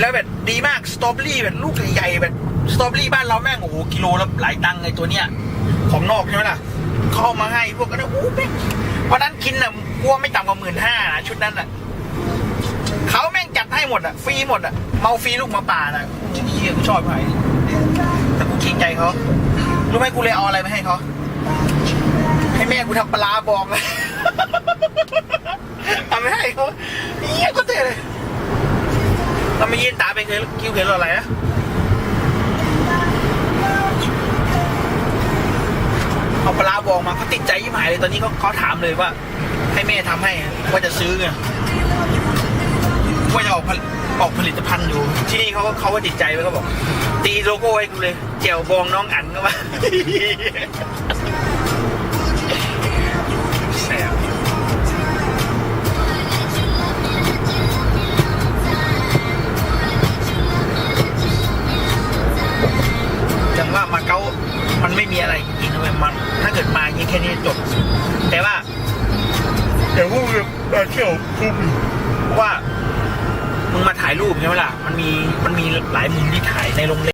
แล้วแบบดีมากสตรอเบอรี่แบบลูกใหญ่ๆแบบสตรอเบอรี่บ้านเราแม่งโอ้โหกิโลละหลายตังค์ไอตัวเนี้ยของนอกใช่ไหมล่ะเขาเอามาให้พวกกันนะอู้แม่งวันนั้นกินอะกลัวไม่ต่ำกว่าหมื่นห้านะชุดนั้นอะเขาแม่งจัดให้หมดอะฟรีหมดอะเมาฟรีลูกมาป่าน่ะเฮียกูชอบไผ่แต่กูเกรงใจเขารู้ไหมกูเลยเอาอะไรมาให้เขาให้แม่กูทำปลาบองเลยทำให้เขาเฮียก็เตะเลย เราไม่ยืนตาไปเคยคิวเคยรออะไรนะเอาปลาบองมาเขาติดใจยิ่งหายเลยตอนนี้เขาเขาถามเลยว่า ให้แม่ทำให้ว่าจะซื้อไงว่าจะออกผลออกผลิตภัณฑ์อยู่ ที่นี่เขาก็เขาก็ติดใจไว้เขาบอก ตีโลโก้ให้กูเลยเจียวบองน้องอันก็มา ว่ามาเก๊ามันไม่มีอะไรจริงๆนะเว้ยมันถ้าเกิดมาอย่างนี้แค่นี้จบ แต่ว่าเดี๋ยวพวกเราเที่ยวคุ้มเพราะว่ามึงมาถ่ายรูปใช่ไหมล่ะ มันมีมันมีหลายมุมที่ถ่ายในโรงแรม